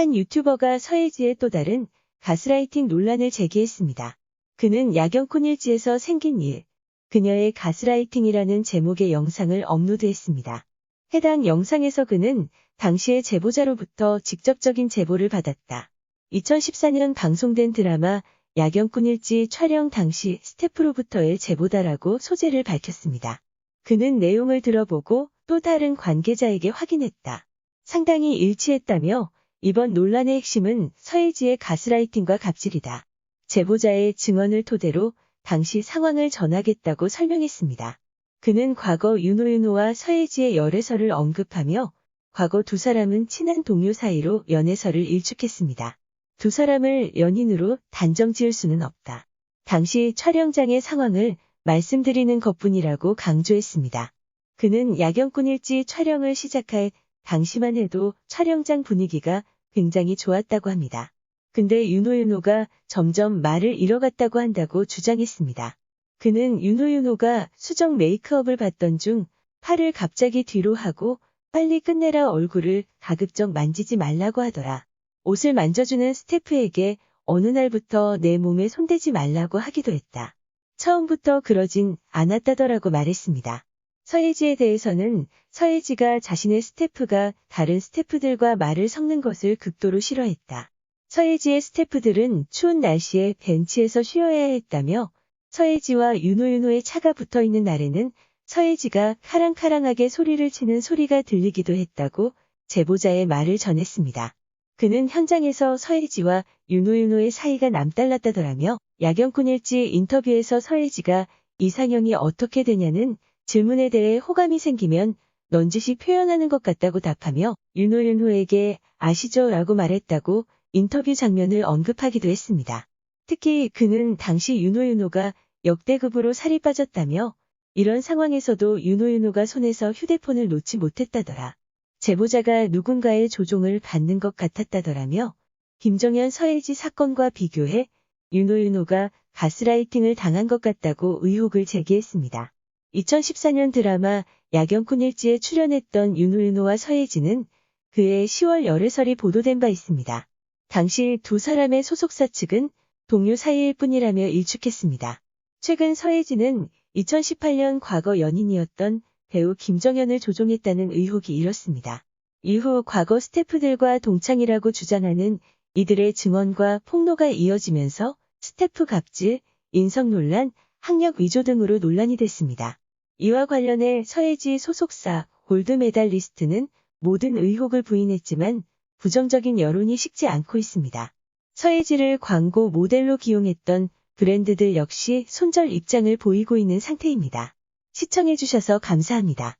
한 유튜버가 서예지의 또 다른 가스라이팅 논란을 제기했습니다. 그는 야경꾼 일지에서 생긴 일, 그녀의 가스라이팅이라는 제목의 영상을 업로드했습니다. 해당 영상에서 그는 당시의 제보자로부터 직접적인 제보를 받았다. 2014년 방송된 드라마 야경꾼 일지 촬영 당시 스태프로부터의 제보다라고 소재를 밝혔습니다. 그는 내용을 들어보고 또 다른 관계자에게 확인했다. 상당히 일치했다며 이번 논란의 핵심은 서예지의 가스라이팅과 갑질이다. 제보자의 증언을 토대로 당시 상황을 전하겠다고 설명했습니다. 그는 과거 윤호윤호와 서예지의 열애설을 언급하며 과거 두 사람은 친한 동료 사이로 연애설을 일축했습니다. 두 사람을 연인으로 단정 지을 수는 없다. 당시 촬영장의 상황을 말씀드리는 것뿐이라고 강조했습니다. 그는 야경꾼 일지 촬영을 시작할 당시만 해도 촬영장 분위기가 굉장히 좋았다고 합니다. 근데 윤호윤호가 점점 말을 잃어갔다고 한다고 주장했습니다. 그는 윤호윤호가 수정 메이크업을 받던 중 팔을 갑자기 뒤로 하고 빨리 끝내라 얼굴을 가급적 만지지 말라고 하더라. 옷을 만져주는 스태프에게 어느 날부터 내 몸에 손대지 말라고 하기도 했다. 처음부터 그러진 않았다더라고 말했습니다. 서예지에 대해서는 서예지가 자신의 스태프가 다른 스태프들과 말을 섞는 것을 극도로 싫어했다. 서예지의 스태프들은 추운 날씨에 벤치에서 쉬어야 했다며 서예지와 윤호윤호의 차가 붙어 있는 날에는 서예지가 카랑카랑하게 소리를 치는 소리가 들리기도 했다고 제보자의 말을 전했습니다. 그는 현장에서 서예지와 윤호윤호의 사이가 남달랐다더라며 야경꾼 일지 인터뷰에서 서예지가 이상형이 어떻게 되냐는 질문에 대해 호감이 생기면 넌지시 표현하는 것 같다고 답하며 윤호윤호에게 아시죠? 라고 말했다고 인터뷰 장면을 언급하기도 했습니다. 특히 그는 당시 윤호윤호가 역대급으로 살이 빠졌다며 이런 상황에서도 윤호윤호가 손에서 휴대폰을 놓지 못했다더라. 제보자가 누군가의 조종을 받는 것 같았다더라며 김정현 서예지 사건과 비교해 윤호윤호가 가스라이팅을 당한 것 같다고 의혹을 제기했습니다. 2014년 드라마 야경꾼 일지에 출연했던 윤호윤호와 서예지는 그의 10월 열애설이 보도된 바 있습니다. 당시 두 사람의 소속사 측은 동료 사이일 뿐이라며 일축했습니다. 최근 서예지는 2018년 과거 연인이었던 배우 김정현을 조종했다는 의혹이 일었습니다. 이후 과거 스태프들과 동창이라고 주장하는 이들의 증언과 폭로가 이어지면서 스태프 갑질, 인성 논란, 학력 위조 등으로 논란이 됐습니다. 이와 관련해 서예지 소속사 골드메달 리스트는 모든 의혹을 부인했지만 부정적인 여론이 식지 않고 있습니다. 서예지를 광고 모델로 기용했던 브랜드들 역시 손절 입장을 보이고 있는 상태입니다. 시청해주셔서 감사합니다.